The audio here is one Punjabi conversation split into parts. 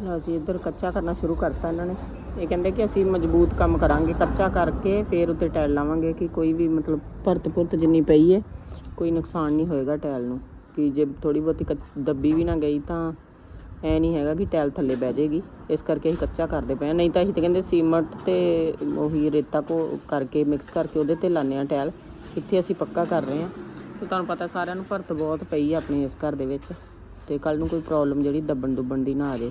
ਲਓ ਜੀ, ਇੱਧਰ ਕੱਚਾ ਕਰਨਾ ਸ਼ੁਰੂ ਕਰਤਾ ਇਹਨਾਂ ਨੇ। ਇਹ ਕਹਿੰਦੇ ਕਿ ਅਸੀਂ ਮਜ਼ਬੂਤ ਕੰਮ ਕਰਾਂਗੇ, ਕੱਚਾ ਕਰਕੇ ਫਿਰ ਉੱਤੇ ਟਾਇਲ ਲਾਵਾਂਗੇ ਕਿ ਕੋਈ ਵੀ ਮਤਲਬ ਭਰਤ ਭੁਰਤ ਜਿੰਨੀ ਪਈ ਹੈ ਕੋਈ ਨੁਕਸਾਨ ਨਹੀਂ ਹੋਏਗਾ ਟਾਇਲ ਨੂੰ। ਕਿ ਜੇ ਥੋੜੀ ਬਹੁਤੀ ਕੱਚ- ਦੱਬੀ ਵੀ ਨਾ ਗਈ ਤਾਂ ਐ ਨਹੀਂ ਹੈਗਾ ਕਿ ਟਾਇਲ ਥੱਲੇ ਬਹਿ ਜਾਏਗੀ ਇਸ ਕਰਕੇ ਅਸੀਂ ਕੱਚਾ ਕਰਦੇ ਪਏ ਹਾਂ। ਨਹੀਂ ਤਾਂ ਅਸੀਂ ਤਾਂ ਕਹਿੰਦੇ ਸੀਮਟ ਤੇ ਉਹੀ ਰੇਤਾ ਕੋ ਕਰਕੇ ਮਿਕਸ ਕਰਕੇ ਉਹਦੇ ਤੇ ਲਾਉਂਦੇ ਹਾਂ ਟਾਇਲ। ਇੱਥੇ ਅਸੀਂ ਪੱਕਾ ਕਰ ਰਹੇ ਹਾਂ। ਤੇ ਤੁਹਾਨੂੰ ਪਤਾ ਸਾਰਿਆਂ ਨੂੰ ਭਰਤ ਬਹੁਤ ਪਈ ਹੈ ਆਪਣੀ ਇਸ ਘਰ ਦੇ ਵਿੱਚ। ਤੇ ਕੱਲ ਨੂੰ ਕੋਈ ਪ੍ਰੋਬਲਮ ਜਿਹੜੀ ਦੱਬਣ ਦੁੱਬਣ ਦੀ ਨਾ ਆ ਜੇ।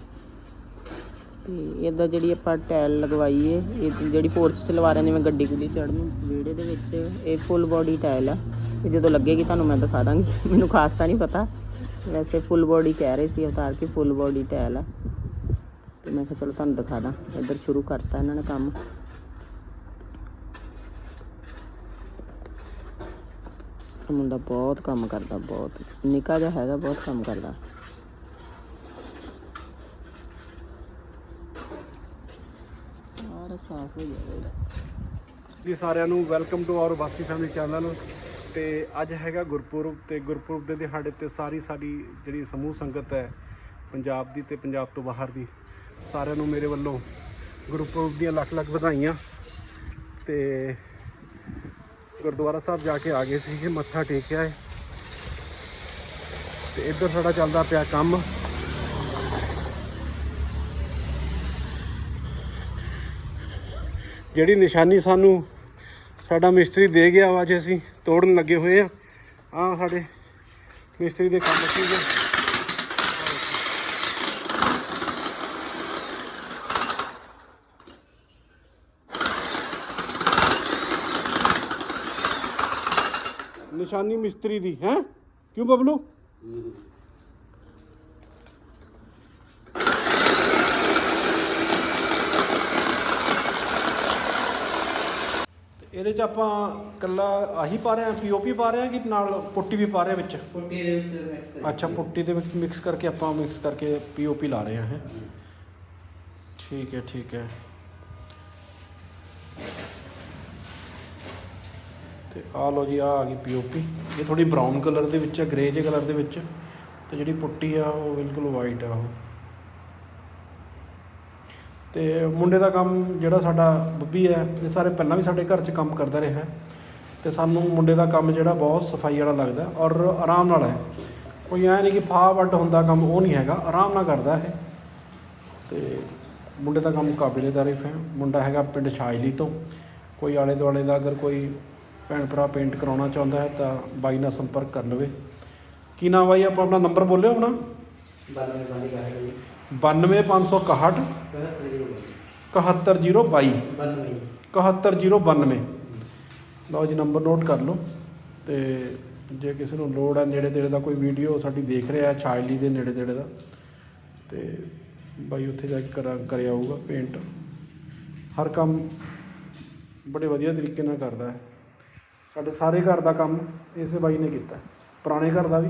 ਤੇ ਇਹਦਾ ਜਿਹੜੀ ਆਪਾਂ ਟਾਇਲ ਲਗਵਾਈ ਏ ਇਹ ਜਿਹੜੀ ਪੋਰਚ ਚ ਲਵਾ ਰਹੇ ਹਾਂ, ਜਿਵੇਂ ਗੱਡੀ ਗੁੱਡੀ ਚੜ੍ਹਨ ਵਿਹੜੇ ਦੇ ਵਿੱਚ ਇਹ ਫੁੱਲ ਬੋਡੀ ਟਾਇਲ ਆ। ਤੇ ਜਦੋਂ ਲੱਗੇਗੀ ਤੁਹਾਨੂੰ ਮੈਂ ਦਿਖਾ ਦਾਂਗੀ ਮੈਨੂੰ ਖਾਸ ਤਾਂ ਨਹੀਂ ਪਤਾ। ਵੈਸੇ ਫੁੱਲ ਬੋਡੀ ਕਹਿ ਰਹੇ ਸੀ ਅਵਤਾਰ ਕਿ ਫੁੱਲ ਬੋਡੀ ਟਾਇਲ ਆ। ਤੇ ਮੈਂ ਕਿਹਾ ਚਲੋ ਤੁਹਾਨੂੰ ਦਿਖਾ ਦਾਂ ਇੱਧਰ ਸ਼ੁਰੂ ਕਰਤਾ ਇਹਨਾਂ ਨੇ ਕੰਮ। ਮੁੰਡਾ ਬਹੁਤ ਕੰਮ ਕਰਦਾ ਬਹੁਤ। ਨਿੱਕਾ ਜਿਹਾ ਹੈਗਾ ਬਹੁਤ ਕੰਮ ਕਰਦਾ। ਸਾਰਾ ਸਾਫ਼ ਹੋ ਜਾਏਗਾ ਜੀ ਸਾਰਿਆਂ ਨੂੰ ਵੈਲਕਮ ਟੂ ਆਵਰ ਵਾਸੀ ਫੈਮਿਲੀ ਚੈਨਲ। ਤੇ ਅੱਜ ਹੈਗਾ ਗੁਰਪੁਰਬ ਤੇ ਗੁਰਪੁਰਬ ਦੇ ਦਿਹਾੜੇ ਤੇ ਸਾਰੀ ਸਾਡੀ ਜਿਹੜੀ ਸਮੂਹ ਸੰਗਤ ਹੈ, ਪੰਜਾਬ ਦੀ ਤੇ ਪੰਜਾਬ ਤੋਂ ਬਾਹਰ ਦੀ, ਸਾਰਿਆਂ ਨੂੰ ਮੇਰੇ ਵੱਲੋਂ ਗੁਰਪੁਰਬ ਦੀਆਂ ਲੱਖ ਲੱਖ ਵਧਾਈਆਂ। ਤੇ ਗੁਰਦੁਆਰਾ ਸਾਹਿਬ ਜਾ ਕੇ ਆ ਗਏ ਸੀਗੇ, ਮੱਥਾ ਟੇਕਿਆ ਹੈ। ਤੇ ਇੱਧਰ ਸਾਡਾ ਚੱਲਦਾ ਪਿਆ ਕੰਮ। ਜਿਹੜੀ ਨਿਸ਼ਾਨੀ ਸਾਨੂੰ ਸਾਡਾ ਮਿਸਤਰੀ ਦੇ ਗਿਆ ਵਾ ਜੇ ਅਸੀਂ ਤੋੜਨ ਲੱਗੇ ਹੋਏ ਆ। ਆ ਸਾਡੇ ਮਿਸਤਰੀ ਦੇ ਕੰਮ ਸੀਗੇ ਨਿਸ਼ਾਨੀ ਮਿਸਤਰੀ ਦੀ, ਹੈ? ਕਿਉਂ ਬਬਲੂ? ਇਹਦੇ ਚ ਆਪਾਂ ਕੱਲਾ ਆਹੀ ਪਾ ਰਹੇ ਆ ਪੀਓਪੀ ਪਾ ਰਹੇ ਆ ਕਿ ਨਾਲ ਪੁੱਟੀ ਵੀ ਪਾ ਰਹੇ ਆ ਵਿੱਚ? ਪੁੱਟੀ ਦੇ ਵਿੱਚ ਮਿਕਸ ਅੱਛਾ ਪੁੱਟੀ ਦੇ ਵਿੱਚ ਮਿਕਸ ਕਰਕੇ ਆਪਾਂ ਮਿਕਸ ਕਰਕੇ ਪੀਓਪੀ ਲਾ ਰਹੇ ਆ ਹੈ? ਠੀਕ ਹੈ ਠੀਕ ਹੈ। ਤੇ ਆ ਲੋ ਜੀ ਆ ਆ ਗਈ ਪੀਓਪੀ ਇਹ ਥੋੜੀ ਬਰਾਊਨ ਕਲਰ ਦੇ ਵਿੱਚ ਹੈ ਗ੍ਰੇ ਜਿਹੇ ਕਲਰ ਦੇ ਵਿੱਚ। ਤੇ ਜਿਹੜੀ ਪੁੱਟੀ ਆ ਉਹ ਬਿਲਕੁਲ ਵਾਈਟ ਆ ਉਹ। ਅਤੇ ਮੁੰਡੇ ਦਾ ਕੰਮ ਜਿਹੜਾ ਸਾਡਾ ਬੱਬੀ ਹੈ ਇਹ ਸਾਰੇ ਪਹਿਲਾਂ ਵੀ ਸਾਡੇ ਘਰ 'ਚ ਕੰਮ ਕਰਦਾ ਰਿਹਾ ਅਤੇ ਸਾਨੂੰ ਮੁੰਡੇ ਦਾ ਕੰਮ ਜਿਹੜਾ ਬਹੁਤ ਸਫ਼ਾਈ ਵਾਲਾ ਲੱਗਦਾ ਔਰ ਆਰਾਮ ਨਾਲ ਹੈ। ਕੋਈ ਐਂ ਨਹੀਂ ਕਿ ਫਾਹ ਵੱਟ ਹੁੰਦਾ ਕੰਮ ਉਹ ਨਹੀਂ ਹੈਗਾ ਆਰਾਮ ਨਾਲ ਕਰਦਾ ਇਹ। ਅਤੇ ਮੁੰਡੇ ਦਾ ਕੰਮ ਕਾਬਿਲੇ ਤਾਰੀਫ ਹੈ। ਮੁੰਡਾ ਹੈਗਾ ਪਿੰਡ ਛਾਜਲੀ ਤੋਂ। ਕੋਈ ਆਲੇ ਦੁਆਲੇ ਦਾ ਅਗਰ ਕੋਈ ਭੈਣ ਭਰਾ ਪੇਂਟ ਕਰਾਉਣਾ ਚਾਹੁੰਦਾ ਹੈ ਤਾਂ ਬਾਈ ਨਾਲ ਸੰਪਰਕ ਕਰ ਲਵੇ। ਕੀ ਨਾਮ ਬਾਈ? ਆਪਾਂ ਆਪਣਾ ਨੰਬਰ ਬੋਲਿਓ ਆਪਣਾ। 92561 92561 71022 71092 ਲਓ ਜੀ ਨੰਬਰ ਨੋਟ ਕਰ ਲਓ। ਤੇ ਜੇ ਕਿਸੇ ਨੂੰ ਲੋੜ ਹੈ ਨੇੜੇ ਤੇੜੇ ਦਾ ਕੋਈ ਵੀਡੀਓ ਸਾਡੀ ਦੇਖ ਰਿਹਾ ਛਾਇਲੀ ਦੇ ਨੇੜੇ ਤੇੜੇ ਦਾ ਤੇ ਬਾਈ ਉੱਥੇ ਜਾ ਕੇ ਕਰਿਆ ਹੋਊਗਾ ਪੇਂਟ ਹਰ ਕੰਮ ਬੜੇ ਵਧੀਆ ਤਰੀਕੇ ਨਾਲ ਕਰਦਾ ਹੈ। ਸਾਡੇ ਸਾਰੇ ਘਰ ਦਾ ਕੰਮ ਇਸੇ ਬਾਈ ਨੇ ਕੀਤਾ ਪੁਰਾਣੇ ਘਰ ਦਾ ਵੀ।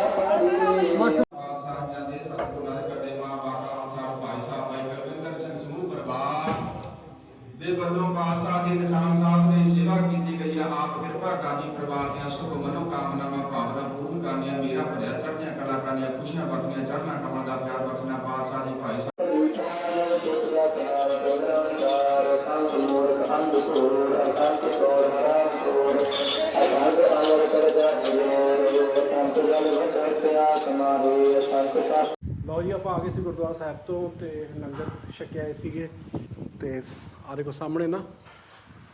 ਆਪ ਪਰਿਵਾਰ ਦੀਆਂ ਸੁਖ ਮਨੋ ਕਾਮਨਾਵਾਂ, ਭਾਵਨਾ ਪੂਰਨ ਕਰਨੀਆਂ, ਮੇਰਾ ਭਰਿਆ ਚੜ੍ਹਨੀਆਂ ਕਲਾ ਕਰਨੀਆਂ, ਖੁਸ਼ੀਆਂ ਬਖਸ਼ਣੀਆਂ ਚੜ੍ਹਨਾ ਕਮਲ ਦਾ ਪਿਆਰ ਬਖਸ਼ਣਾ, ਪਾਤਸ਼ਾਹ ਦੀ ਭਾਈ ਲਓ ਜੀ, ਆਪਾਂ ਆ ਗਏ ਸੀ ਗੁਰਦੁਆਰਾ ਸਾਹਿਬ ਤੋਂ ਤੇ ਲੰਗਰ ਛਕ ਸੀਗੇ ਤੇ ਆ ਦੇਖੋ ਸਾਹਮਣੇ ਨਾ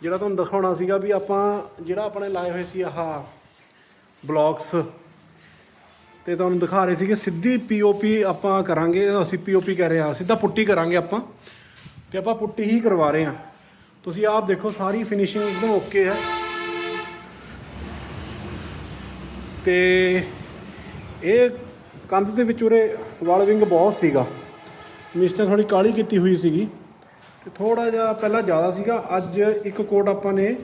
ਜਿਹੜਾ ਤੁਹਾਨੂੰ ਦਿਖਾਉਣਾ ਸੀਗਾ ਵੀ ਆਪਾਂ ਜਿਹੜਾ ਆਪਣੇ ਲਾਏ ਹੋਏ ਸੀ ਆਹ ਬਲੌਕਸ, ਤੇ ਤੁਹਾਨੂੰ ਦਿਖਾ ਰਹੇ ਸੀਗੇ ਸਿੱਧੀ ਪੀਓਪੀ ਆਪਾਂ ਕਰਾਂਗੇ, ਅਸੀਂ ਪੀਓਪੀ ਕਹਿ ਰਹੇ ਹਾਂ, ਸਿੱਧਾ ਪੁੱਟੀ ਕਰਾਂਗੇ ਆਪਾਂ, ਤੇ ਆਪਾਂ ਪੁੱਟੀ ਹੀ ਕਰਵਾ ਰਹੇ ਹਾਂ। ਤੁਸੀਂ ਆਪ ਦੇਖੋ, ਸਾਰੀ ਫਿਨਿਸ਼ਿੰਗ ਇੱਕਦਮ ਓਕੇ ਹੈ। ਤੇ ਇਹ ਕੰਧ ਦੇ ਵਿੱਚ ਉਰੇ ਵਾਲ ਵਿੰਗ ਬਹੁਤ ਸੀਗਾ। ਮਿਸਟਰ ਥੋੜੀ ਕਾਲੀ ਕੀਤੀ ਹੋਈ ਸੀਗੀ। ਤੇ ਥੋੜਾ ਜਿਹਾ ਪਹਿਲਾਂ ਜ਼ਿਆਦਾ ਸੀਗਾ, ਅੱਜ ਇੱਕ ਕੋਟ ਆਪਾਂ ਨੇ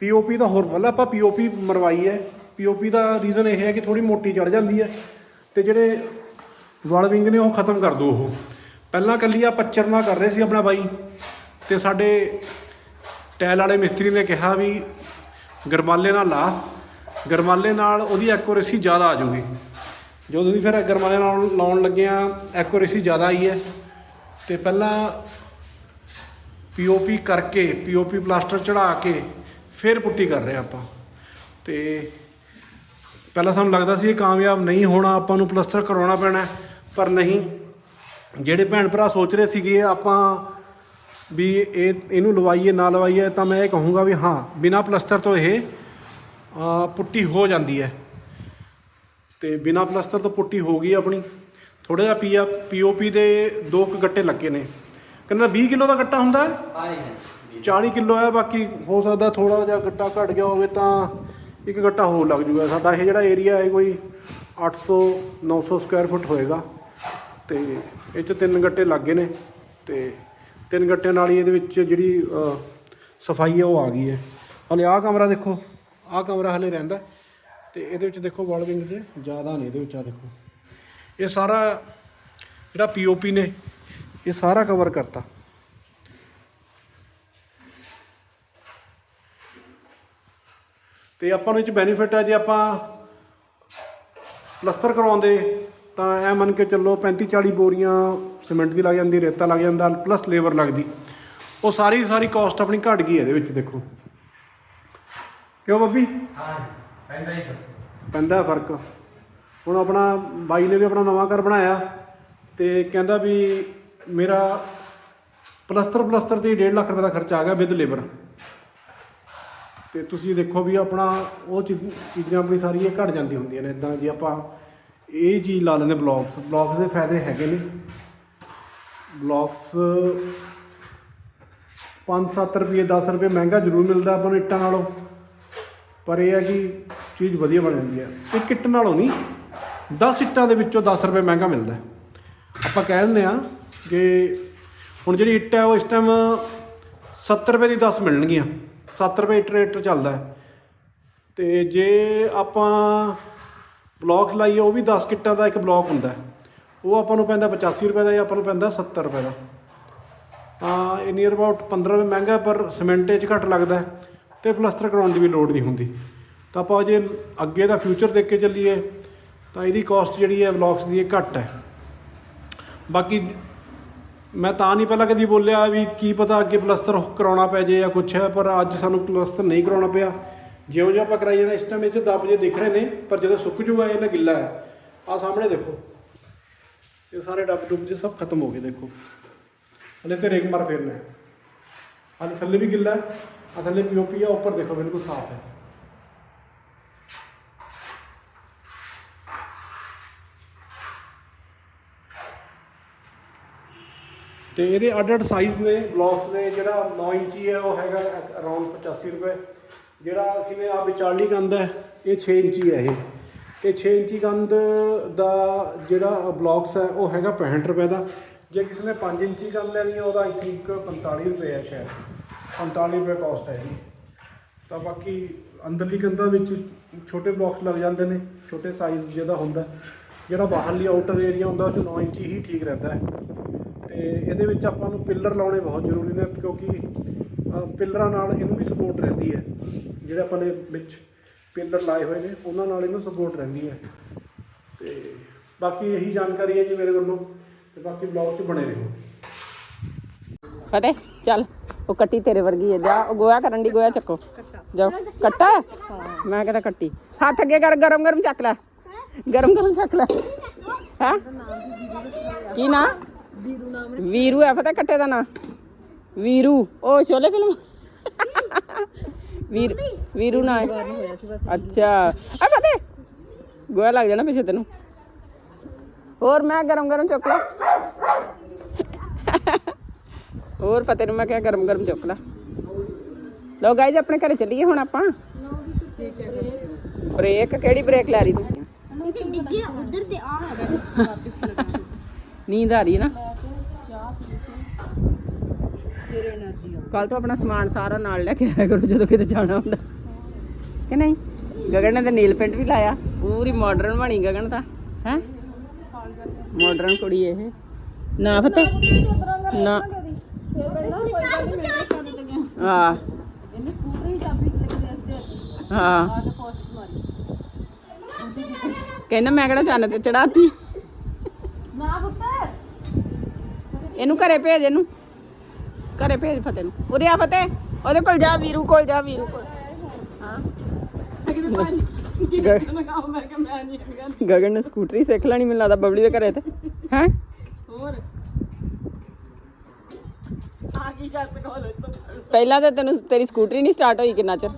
ਪੀਓਪੀ ਦਾ ਹੋਰ ਪਹਿਲਾਂ ਆਪਾਂ ਪੀਓਪੀ ਮਰਵਾਈ ਹੈ। ਪੀਓਪੀ ਦਾ ਰੀਜ਼ਨ ਇਹ ਹੈ ਕਿ ਥੋੜੀ ਮੋਟੀ ਚੜ ਜਾਂਦੀ ਹੈ ਤੇ ਜਿਹੜੇ ਵਲ ਵਿੰਗ ਨੇ ਉਹ ਖਤਮ ਕਰ ਦੋ ਉਹ। ਪਹਿਲਾਂ ਕੱਲੀ ਆ ਪੱਚਰ ਨਾਲ ਕਰ ਰਹੇ ਸੀ ਆਪਣਾ ਬਾਈ ਤੇ ਸਾਡੇ ਟੈਲ ਵਾਲੇ ਮਿਸਤਰੀ ਨੇ ਕਿਹਾ ਵੀ ਗਰਮਾਲੇ ਨਾਲ ਲਾ, ਗਰਮਾਲੇ ਨਾਲ ਉਹਦੀ ਐਕੂਰੇਸੀ ਜ਼ਿਆਦਾ ਆ ਜੂਗੀ ਜਦੋਂ ਦੀ ਫਿਰ ਗਰਮਾਲੇ ਨਾਲ ਲਾਉਣ ਲੱਗਿਆ ਐਕੂਰੇਸੀ ਜ਼ਿਆਦਾ ਆਈ ਹੈ। ਤੇ ਪਹਿਲਾਂ ਪੀਓਪੀ ਕਰਕੇ ਪੀਓਪੀ ਪਲਾਸਟਰ ਚੜਾ ਕੇ ਫਿਰ ਪੁੱਟੀ ਕਰ ਰਹੇ ਆਪਾਂ। ਤੇ ਪਹਿਲਾਂ ਸਾਨੂੰ ਲੱਗਦਾ ਸੀ ਇਹ ਕਾਮਯਾਬ ਨਹੀਂ ਹੋਣਾ, ਆਪਾਂ ਨੂੰ ਪਲਸਤਰ ਕਰਾਉਣਾ ਪੈਣਾ ਪਰ ਨਹੀਂ। ਜਿਹੜੇ ਭੈਣ ਭਰਾ ਸੋਚ ਰਹੇ ਸੀਗੇ ਆਪਾਂ ਵੀ ਇਹ, ਇਹਨੂੰ ਲਵਾਈਏ, ਨਾ ਲਵਾਈਏ, ਤਾਂ ਮੈਂ ਇਹ ਕਹੂੰਗਾ ਵੀ ਹਾਂ, ਬਿਨਾ ਪਲਸਤਰ ਤੋਂ ਇਹ ਪੁੱਟੀ ਹੋ ਜਾਂਦੀ ਹੈ। ਤੇ ਬਿਨਾ ਪਲਸਤਰ ਤੋਂ ਪੁੱਟੀ ਹੋ ਗਈ ਆਪਣੀ। ਥੋੜਾ ਜਿਹਾ ਪੀਆ ਪੀਓਪੀ ਦੇ ਦੋ ਕੁ ਗੱਟੇ ਲੱਗੇ ਨੇ। ਕਹਿੰਦਾ 20 ਕਿਲੋ ਦਾ ਗੱਟਾ ਹੁੰਦਾ ਹੈ? ਆ ਜੀ 40 ਕਿਲੋ। ਹੈ ਬਾਕੀ ਹੋ ਸਕਦਾ ਥੋੜਾ ਜਿਹਾ ਗੱਟਾ ਘਟ ਗਿਆ ਹੋਵੇ ਤਾਂ ਇੱਕ ਗੱਟਾ ਹੋਰ ਲੱਗ ਜੂਗਾ। ਸਾਡਾ ਇਹ ਜਿਹੜਾ ਏਰੀਆ ਹੈ ਕੋਈ 800 900 ਸਕੁਅਰ ਫੁੱਟ ਹੋਏਗਾ। ਤੇ ਇਹ 'ਚ ਤਿੰਨ ਗੱਟੇ ਲੱਗੇ ਨੇ। ਤੇ ਤਿੰਨ ਗੱਟਿਆਂ ਨਾਲ ਹੀ ਇਹਦੇ ਵਿੱਚ ਜਿਹੜੀ ਸਫ਼ਾਈ ਹੈ ਉਹ ਆ ਗਈ ਹੈ। ਹਲੇ ਆਹ ਕਮਰਾ ਦੇਖੋ ਆਹ ਕਮਰਾ ਹਲੇ ਰਹਿੰਦਾ ਤੇ ਇਹਦੇ ਵਿੱਚ ਦੇਖੋ ਵਾਲ ਵਿੰਗ ਜੇ ਜ਼ਿਆਦਾ ਨੇ ਇਹਦੇ ਵਿੱਚ ਆ ਦੇਖੋ। ਇਹ ਸਾਰਾ ਜਿਹੜਾ ਪੀਓਪੀ ਨੇ ਇਹ ਸਾਰਾ ਕਵਰ ਕਰਤਾ। ਤੇ ਆਪਾਂ ਨੂੰ ਇਹ ਚ ਬੈਨੀਫਿਟ ਹੈ ਜੇ ਆਪਾਂ ਪਲਸਤਰ ਕਰਵਾਉਂਦੇ, ਤਾਂ ਐ ਮੰਨ ਕੇ ਚੱਲੋ 35 40 ਬੋਰੀਆਂ ਸੀਮੈਂਟ ਦੀ ਲੱਗ ਜਾਂਦੀ, ਰੇਤਾ ਲੱਗ ਜਾਂਦਾ ਪਲੱਸ ਲੇਬਰ ਲੱਗਦੀ। ਉਹ ਸਾਰੀ ਸਾਰੀ ਕਾਸਟ ਆਪਣੀ ਘਟ ਗਈ ਇਹਦੇ ਵਿੱਚ, ਦੇਖੋ। ਕਿਉਂ ਬੱਬੀ? ਹਾਂ ਪੈਂਦਾ ਹੀ ਪੈਂਦਾ ਫ਼ਰਕ। ਹੁਣ ਆਪਣਾ ਬਾਈ ਨੇ ਵੀ ਆਪਣਾ ਨਵਾਂ ਘਰ ਬਣਾਇਆ ਤੇ ਕਹਿੰਦਾ ਵੀ ਮੇਰਾ ਪਲਸਤਰ ਪਲਸਤਰ ਤੇ 1.5 ਲੱਖ ਰੁਪਏ ਦਾ ਖਰਚਾ ਆ ਗਿਆ ਵਿਦ ਲੇਬਰ ਤੇ ਤੁਸੀਂ ਦੇਖੋ ਵੀ ਆਪਣਾ ਉਹ ਚੀਜ਼- ਚੀਜ਼ਾਂ ਆਪਣੀ ਸਾਰੀ ਇਹ ਘਟ ਜਾਂਦੀ ਹੁੰਦੀਆਂ ਨੇ। ਇਦਾਂ ਜੇ ਆਪਾਂ ਇਹ ਚੀਜ਼ ਲਾ ਲੈਂਦੇ ਬਲੌਕਸ ਬਲੌਕਸ ਦੇ ਫਾਇਦੇ ਹੈਗੇ ਨੇ। ਬਲੌਕਸ 5-7 ਰੁਪਏ 10 ਰੁਪਏ ਮਹਿੰਗਾ ਜ਼ਰੂਰ ਮਿਲਦਾ ਆਪਾਂ ਨੂੰ ਇੱਟਾਂ ਨਾਲੋਂ। ਪਰ ਇਹ ਹੈ ਕਿ ਚੀਜ਼ ਵਧੀਆ ਬਣ ਜਾਂਦੀ ਹੈ। ਇੱਕ ਇੱਟ ਨਾਲੋਂ ਨਹੀਂ 10 ਇੱਟਾਂ ਦੇ ਵਿੱਚੋਂ 10 ਰੁਪਏ ਮਹਿੰਗਾ ਮਿਲਦਾ ਆਪਾਂ ਕਹਿ ਦਿੰਦੇ ਆ ਕਿ ਹੁਣ ਜਿਹੜੀ ਇੱਟ ਹੈ ਉਹ ਇਸ ਟਾਈਮ 70 ਰੁਪਏ ਦੀ 10 ਮਿਲਣਗੀਆਂ। 7 ਰੁਪਏ ਇੱਟ ਰੇਟ ਚੱਲਦਾ ਹੈ। ਤੇ ਜੇ ਆਪਾਂ ਬਲੌਕ ਲਾਈਏ, ਉਹ ਵੀ 10 ਕਿੱਟਾਂ ਦਾ ਇੱਕ ਬਲੌਕ ਹੁੰਦਾ ਉਹ ਆਪਾਂ ਨੂੰ ਪੈਂਦਾ 85 ਰੁਪਏ ਦਾ ਜਾਂ ਆਪਾਂ ਨੂੰ ਪੈਂਦਾ 70 ਰੁਪਏ ਦਾ। ਤਾਂ ਇਹ ਨੀਅਰ ਅਬਾਊਟ 15 ਰੁਪਏ ਮਹਿੰਗਾ ਪਰ ਸੀਮੈਂਟ 'ਚ ਘੱਟ ਲੱਗਦਾ ਹੈ ਤੇ ਪਲਸਤਰ ਕਰਾਉਣ ਦੀ ਵੀ ਲੋੜ ਨਹੀਂ ਹੁੰਦੀ। ਤਾਂ ਆਪਾਂ ਜੇ ਅੱਗੇ ਦਾ ਫਿਊਚਰ ਦੇਖ ਕੇ ਚੱਲੀਏ, ਤਾਂ ਇਹਦੀ ਕਾਸਟ ਜਿਹੜੀ ਹੈ ਬਲੌਕਸ ਦੀ ਇਹ ਘੱਟ ਹੈ। ਬਾਕੀ ਮੈਂ ਤਾਂ ਨਹੀਂ ਪਹਿਲਾਂ ਕਦੀ ਬੋਲਿਆ ਵੀ ਕੀ ਪਤਾ ਅੱਗੇ ਪਲਸਤਰ ਕਰਾਉਣਾ ਪੈ ਜੇ ਜਾਂ ਕੁਛ ਹੈ, ਪਰ ਅੱਜ ਸਾਨੂੰ ਪਲਸਤਰ ਨਹੀਂ ਕਰਾਉਣਾ ਪਿਆ। ਜਿਉਂ ਜਿਉਂ ਆਪਾਂ ਕਰਾਈ ਜਾਣਾ ਇਸ ਟਾਈਮ ਇਹ 'ਚ ਦੱਬ ਜੇ ਦਿਖ ਰਹੇ ਨੇ, ਪਰ ਜਦੋਂ ਸੁੱਕ ਜੂਗਾ, ਇਹ ਨਾ ਗਿੱਲਾ ਹੈ। ਆ ਸਾਹਮਣੇ ਦੇਖੋ। ਇਹ ਸਾਰੇ ਡੱਬ ਡੁੱਬ ਜੇ, ਸਭ ਖਤਮ ਹੋ ਗਏ, ਦੇਖੋ। ਹਲੇ ਤੇ ਰੇਕ ਮਾਰ ਫੇਰਨਾ ਹੈ। ਹਾਲੇ ਥੱਲੇ ਵੀ ਗਿੱਲਾ ਹੈ ਆ ਥੱਲੇ ਪੀਓਪੀ ਆ, ਉੱਪਰ ਦੇਖੋ, ਬਿਲਕੁਲ ਸਾਫ਼ ਹੈ। ਤੇ ਇਹਦੇ ਅੱਡ ਅੱਡ ਸਾਈਜ਼ ਨੇ ਬਲੌਕਸ ਨੇ, ਜਿਹੜਾ 9 ਇੰਚੀ ਹੈ ਉਹ ਹੈਗਾ ਅਰਾਊਂਡ 85 ਰੁਪਏ। ਜਿਹੜਾ ਅਸੀਂ ਨੇ ਆ ਵਿਚਾਲੀ ਕੰਧ ਹੈ, ਇਹ 6 ਇੰਚੀ ਹੈ ਇਹ। ਤੇ 6 ਇੰਚੀ ਕੰਧ ਦਾ ਜਿਹੜਾ ਬਲੌਕਸ ਹੈ, ਉਹ ਹੈਗਾ 65 ਰੁਪਏ ਦਾ। ਜੇ ਕਿਸੇ ਨੇ 5 ਇੰਚੀ ਕੰਧ ਲੈਣੀ ਹੈ, ਉਹਦਾ ਆਈ ਥਿੰਕ 45 ਰੁਪਏ ਹੈ ਸ਼ਾਇਦ। 45 ਰੁਪਏ ਕਾਸਟ ਹੈ ਜੀ। ਤਾਂ ਬਾਕੀ ਅੰਦਰਲੀ ਕੰਧਾਂ ਵਿੱਚ ਛੋਟੇ ਬਾਕਸ ਲੱਗ ਜਾਂਦੇ ਨੇ, ਛੋਟੇ ਸਾਈਜ਼ ਜਿਹਦਾ ਹੁੰਦਾ। ਜਿਹੜਾ ਬਾਹਰਲੀ ਆਊਟਰ ਏਰੀਆ ਹੁੰਦਾ, ਉਹ 'ਚ 9 ਇੰਚੀ ਹੀ ਠੀਕ ਰਹਿੰਦਾ ਹੈ। ਤੇ ਇਹਦੇ ਵਿੱਚ ਆਪਾਂ ਨੂੰ ਪਿੱਲਰ ਲਾਉਣੇ ਬਹੁਤ ਜ਼ਰੂਰੀ ਨੇ ਕਿਉਂਕਿ ਪਿੱਲਰਾਂ ਨਾਲ ਇਹਨੂੰ ਵੀ ਸਪੋਰਟ ਰਹਿੰਦੀ ਹੈ। ਜਿਹੜੇ ਆਪਾਂ ਨੇ ਵਿੱਚ ਪਿੱਲਰ ਲਾਏ ਹੋਏ ਨੇ, ਉਹਨਾਂ ਨਾਲ ਇਹਨੂੰ ਸਪੋਰਟ ਰਹਿੰਦੀ ਹੈ। ਤੇ ਬਾਕੀ ਇਹੀ ਜਾਣਕਾਰੀ ਹੈ ਜੀ ਮੇਰੇ ਵੱਲੋਂ ਤੇ ਬਾਕੀ ਬਲੌਗ 'ਚ ਬਣੇ ਰਹੋ। ਫਤਿਹ ਚੱਲ, ਉਹ ਕੱਟੀ ਤੇਰੇ ਵਰਗੀ ਹੈ। ਜਾ, ਉਹ ਗੋਇਆ ਕਰਨ ਦੀ ਗੋਇਆ ਚੱਕੋ। ਜਾਓ। ਕੱਟਾ ਮੈਂ ਕਹਿੰਦਾ ਕੱਟੀ। ਹੱਥ ਅੱਗੇ ਕਰ ਗਰਮ ਗਰਮ ਚੱਕ ਲੈ। ਗਰਮ ਗਰਮ ਚੱਕ ਲੈ। ਹੈ? ਕੀ ਨਾ? ਵੀਰੂ ਨਾਮ ਨੇ ਐ ਪਤਾ ਕੱਟੇ ਦਾ ਨਾਂ? ਵੀਰੂ। ਉਹ ਛੋਲੇ ਫਿਲਮ? ਵੀਰ ਵੀਰੂ ਨਾਂ। ਅੱਛਾ। ਆ ਫਤੇ ਗੋਆ ਲੱਗ ਜਾਣਾ ਪਿੱਛੇ ਤੈਨੂੰ। ਹੋਰ ਮੈਂ ਗਰਮ ਗਰਮ ਚੁੱਕ ਲਾ। ਹੋਰ ਫਤੇ ਨੂੰ ਮੈਂ ਕਿਹਾ ਗਰਮ ਗਰਮ ਚੁੱਕ ਲਾ। ਲਓ ਗਾਇਜ ਆਪਣੇ ਘਰੇ ਚੱਲੀਏ ਹੁਣ ਆਪਾਂ। ਬ੍ਰੇਕ ਕਿਹੜੀ ਬ੍ਰੇਕ ਲੈ ਰਹੀ ਤੂੰ? ਨੀਂਦ ਆ ਰਹੀ ਹੈ ਨਾ? ਕੱਲ ਤੋਂ ਆਪਣਾ ਸਮਾਨ ਸਾਰਾ ਨਾਲ ਲੈ ਕੇ ਆਇਆ ਕਰੋ ਜਦੋਂ ਕਿਤੇ ਜਾਣਾ ਹੁੰਦਾ। ਕਿ ਨਹੀਂ? ਗਗਨ ਨੇ ਤਾਂ ਨੀਲ ਪੈਂਟ ਵੀ ਲਾਇਆ। ਪੂਰੀ ਮਾਡਰਨ ਬਣੀ ਗਗਨ ਤਾਂ। ਹੈ? ਮਾਡਰਨ ਕੁੜੀ ਇਹ। ਨਾ ਫਤੇ ਨਾ। ਹਾਂ ਹਾਂ ਕਹਿੰਦਾ ਮੈਂ ਕਿਹੜਾ ਚੰਨ ਤੇ ਚੜਾਤੀ ਇਹਨੂੰ ਘਰੇ ਭੇਜ ਇਹਨੂੰ। ਘਰੇ ਭੇਜ ਫਤਿਹ ਨੂੰ। ਉਰੇ ਆ ਫਤਿਹ ਉਹਦੇ ਕੋਲ ਜਾ ਵੀਰੂ ਕੋਲ ਜਾ ਵੀਰੂ ਕੋਲ। ਹਾਂ। ਗਗਨ ਨੇ ਸਕੂਟਰੀ ਸਿੱਖ ਲੈਣੀ ਮੈਨੂੰ ਲੱਗਦਾ ਬਬਲੀ ਦੇ ਘਰੇ ਤੇ। ਹੈ? ਹੋਰ? ਆ ਗਈ ਜੱਤ ਕੋਲ ਪਹਿਲਾਂ ਤਾਂ ਤੈਨੂੰ ਤੇਰੀ ਸਕੂਟਰੀ ਨਹੀਂ ਸਟਾਰਟ ਹੋਈ ਕਿੰਨਾ ਚਿਰ?